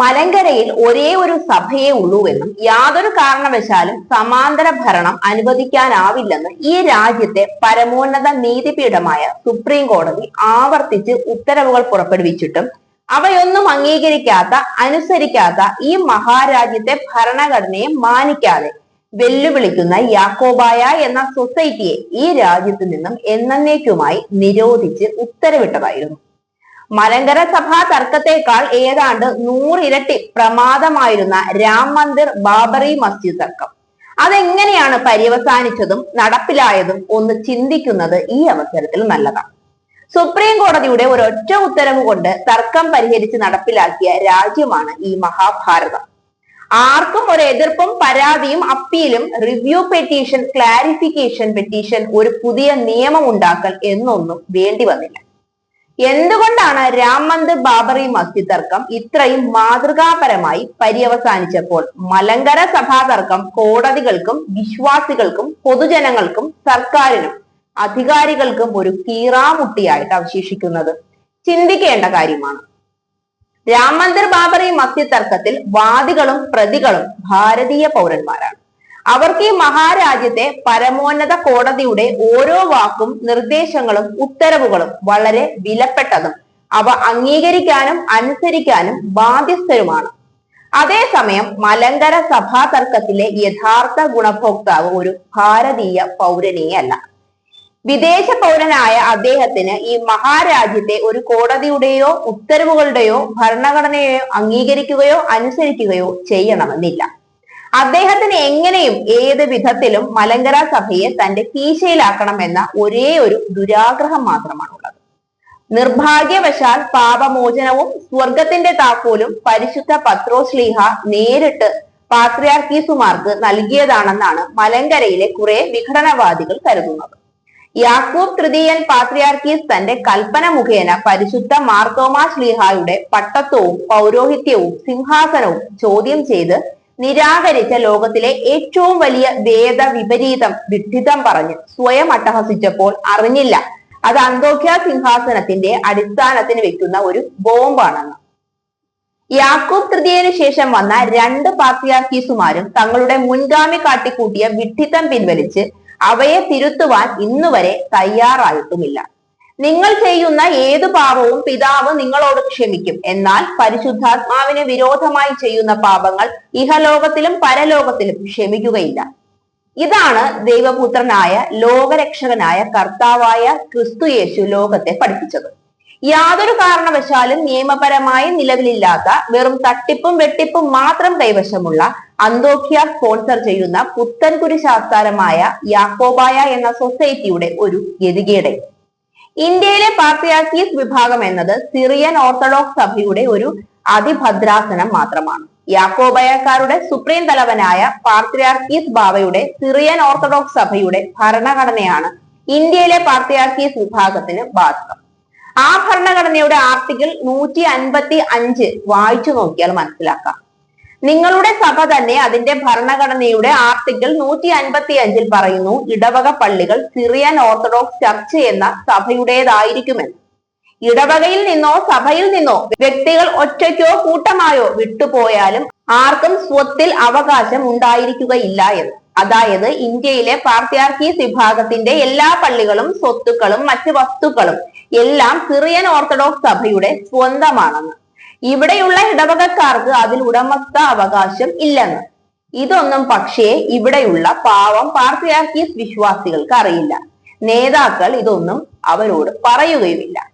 മലങ്കരയിൽ ഒരേ ഒരു സഭയേ ഉള്ളൂവെന്നും യാതൊരു കാരണവശാലും സമാന്തര ഭരണം അനുവദിക്കാനാവില്ലെന്ന് ഈ രാജ്യത്തെ പരമോന്നത നീതിപീഠമായ സുപ്രീം കോടതി ആവർത്തിച്ച് ഉത്തരവുകൾ പുറപ്പെടുവിച്ചിട്ടും അവയൊന്നും അംഗീകരിക്കാത്ത അനുസരിക്കാത്ത ഈ മഹാരാജ്യത്തെ ഭരണഘടനയെ മാനിക്കാതെ വെല്ലുവിളിക്കുന്ന യാക്കോബായ എന്ന സൊസൈറ്റിയെ ഈ രാജ്യത്തു നിന്നും എന്നേക്കുമായി നിരോധിച്ച് ഉത്തരവിട്ടതായിരുന്നു. മലങ്കര സഭാ തർക്കത്തെക്കാൾ ഏതാണ്ട് നൂറിരട്ടി പ്രമാദമായിരുന്ന രാം മന്ദിർ ബാബറി മസ്ജിദ് തർക്കം. അതെങ്ങനെയാണ് പര്യവസാനിച്ചതും നടപ്പിലായതും ഒന്ന് ചിന്തിക്കുന്നത് ഈ അവസരത്തിൽ നല്ലതാണ്. സുപ്രീം കോടതിയുടെ ഒരൊറ്റ ഉത്തരവ് കൊണ്ട് തർക്കം പരിഹരിച്ച് നടപ്പിലാക്കിയ രാജ്യമാണ് ഈ മഹാഭാരതം. ആർക്കും ഒരു എതിർപ്പും പരാതിയും അപ്പീലും റിവ്യൂ പെറ്റീഷൻ ക്ലാരിഫിക്കേഷൻ പെറ്റീഷൻ ഒരു പുതിയ നിയമം ഉണ്ടാക്കൽ എന്നൊന്നും വേണ്ടി വന്നില്ല. എന്തുകൊണ്ടാണ് രാമന്ത് ബാബറി മസ്ജിദ് തർക്കം ഇത്രയും മാതൃകാപരമായി പര്യവസാനിച്ചപ്പോൾ മലങ്കര സഭാ തർക്കം കോടതികൾക്കും വിശ്വാസികൾക്കും പൊതുജനങ്ങൾക്കും സർക്കാരിനും അധികാരികൾക്കും ഒരു കീറാമുട്ടിയായിട്ട് അവശേഷിക്കുന്നത്? ചിന്തിക്കേണ്ട കാര്യമാണ്. രാം ബാബറി മസ്ജിദ് തർക്കത്തിൽ വാദികളും പ്രതികളും ഭാരതീയ പൗരന്മാരാണ്. അവർക്ക് ഈ മഹാരാജ്യത്തെ പരമോന്നത കോടതിയുടെ ഓരോ വാക്കും നിർദ്ദേശങ്ങളും ഉത്തരവുകളും വളരെ വിലപ്പെട്ടതും അവ അംഗീകരിക്കാനും അനുസരിക്കാനും ബാധ്യസ്ഥരുമാണ്. അതേസമയം മലങ്കര സഭാ തർക്കത്തിലെ യഥാർത്ഥ ഗുണഭോക്താവ് ഒരു ഭാരതീയ പൗരനെയല്ല. വിദേശ പൗരനായ അദ്ദേഹത്തിന് ഈ മഹാരാജ്യത്തെ ഒരു കോടതിയുടെയോ ഉത്തരവുകളുടെയോ ഭരണഘടനയോ അംഗീകരിക്കുകയോ അനുസരിക്കുകയോ ചെയ്യണമെന്നില്ല. അദ്ദേഹത്തിന് എങ്ങനെയും ഏത് വിധത്തിലും മലങ്കര സഭയെ തന്റെ കീശയിലാക്കണമെന്ന ഒരേ ഒരു ദുരാഗ്രഹം മാത്രമാണുള്ളത്. നിർഭാഗ്യവശാൽ പാപമോചനവും സ്വർഗത്തിന്റെ താക്കോലും പരിശുദ്ധ പത്രോശ്ലീഹ നേരിട്ട് പാത്രിയാർക്കീസുമാർക്ക് നൽകിയതാണെന്നാണ് മലങ്കരയിലെ കുറെ വിഘടനവാദികൾ കരുതുന്നത്. യാക്കൂബ് തൃതീയൻ പാത്രിയാർക്കീസ് തന്റെ കൽപ്പന മുഖേന പരിശുദ്ധ മാർത്തോമാ ശ്ലീഹായുടെ പട്ടത്വവും പൗരോഹിത്യവും സിംഹാസനവും ചോദ്യം ചെയ്ത് നിരാകരിച്ച ലോകത്തിലെ ഏറ്റവും വലിയ വേദ വിപരീതം വിഡിതം പറഞ്ഞ്. സ്വയം അട്ടഹസിച്ചപ്പോൾ അറിഞ്ഞില്ല. അത് അന്തോക്യ സിംഹാസനത്തിന്റെ അടിസ്ഥാനത്തിന് വെക്കുന്ന ഒരു ബോംബാണെന്ന്. യാക്കൂബ് തൃതീയന് ശേഷം വന്ന രണ്ട് പാത്രിയാർക്കീസുമാരും തങ്ങളുടെ മുൻഗാമി കാട്ടിക്കൂട്ടിയ വിഡ്ഢിത്തം പിൻവലിച്ച് അവയെ തിരുത്തുവാൻ ഇന്നുവരെ തയ്യാറായിട്ടുമില്ല. നിങ്ങൾ ചെയ്യുന്ന ഏത് പാപവും പിതാവ് നിങ്ങളോട് ക്ഷമിക്കും. എന്നാൽ പരിശുദ്ധാത്മാവിന് വിരോധമായി ചെയ്യുന്ന പാപങ്ങൾ ഇഹലോകത്തിലും പരലോകത്തിലും ക്ഷമിക്കുകയില്ല. ഇതാണ് ദൈവപുത്രനായ ലോകരക്ഷകനായ കർത്താവായ ക്രിസ്തു യേശു ലോകത്തെ പഠിപ്പിച്ചത്. യാതൊരു കാരണവശാലും നിയമപരമായി നിലവിലില്ലാത്ത വെറും തട്ടിപ്പും വെട്ടിപ്പും മാത്രം കൈവശമുള്ള അന്തോഖ്യ സ്പോൺസർ ചെയ്യുന്ന പുത്തൻകുരി ശാസ്താരമായ യാക്കോബായ എന്ന സൊസൈറ്റിയുടെ ഒരു ഗതികേടെ. ഇന്ത്യയിലെ പാത്രിയാർക്കീസ് വിഭാഗം എന്നത് സിറിയൻ ഓർത്തഡോക്സ് സഭയുടെ ഒരു അതിഭദ്രാസനം മാത്രമാണ്. യാക്കോബയക്കാരുടെ സുപ്രീം തലവനായ പാത്രിയാർക്കീസ് ബാബയുടെ സിറിയൻ ഓർത്തഡോക്സ് സഭയുടെ ഭരണഘടനയാണ് ഇന്ത്യയിലെ പാത്രിയാർക്കീസ് വിഭാഗത്തിന് ബാധകം. ആ ഭരണഘടനയുടെ ആർട്ടിക്കിൾ നൂറ്റി അൻപത്തി അഞ്ച് വായിച്ചു നോക്കിയാൽ മനസ്സിലാക്കാം. നിങ്ങളുടെ സഭ തന്നെ അതിന്റെ ഭരണഘടനയുടെ ആർട്ടിക്കിൾ നൂറ്റി അൻപത്തി അഞ്ചിൽ പറയുന്നു ഇടവക പള്ളികൾ സിറിയൻ ഓർത്തഡോക്സ് ചർച്ച് എന്ന സഭയുടേതായിരിക്കുമെന്ന്. ഇടവകയിൽ നിന്നോ സഭയിൽ നിന്നോ വ്യക്തികൾ ഒറ്റയ്ക്കോ കൂട്ടമായോ വിട്ടുപോയാലും ആർക്കും സ്വത്തിൽ അവകാശം ഉണ്ടായിരിക്കുകയില്ല എന്ന്. അതായത് ഇന്ത്യയിലെ പാർട്ടിയാർക്കീസ് വിഭാഗത്തിന്റെ എല്ലാ പള്ളികളും സ്വത്തുക്കളും മറ്റ് വസ്തുക്കളും എല്ലാം സിറിയൻ ഓർത്തഡോക്സ് സഭയുടെ സ്വന്തമാണെന്ന്. ഇവിടെയുള്ള ഇടവകക്കാർക്ക് അതിൽ ഉടമസ്ഥ അവകാശം ഇല്ലെന്ന്. ഇതൊന്നും പക്ഷേ ഇവിടെയുള്ള പാവം പാർട്ടിയാർക്കീസ് വിശ്വാസികൾക്ക് അറിയില്ല. നേതാക്കൾ ഇതൊന്നും അവരോട് പറയുകയുമില്ല.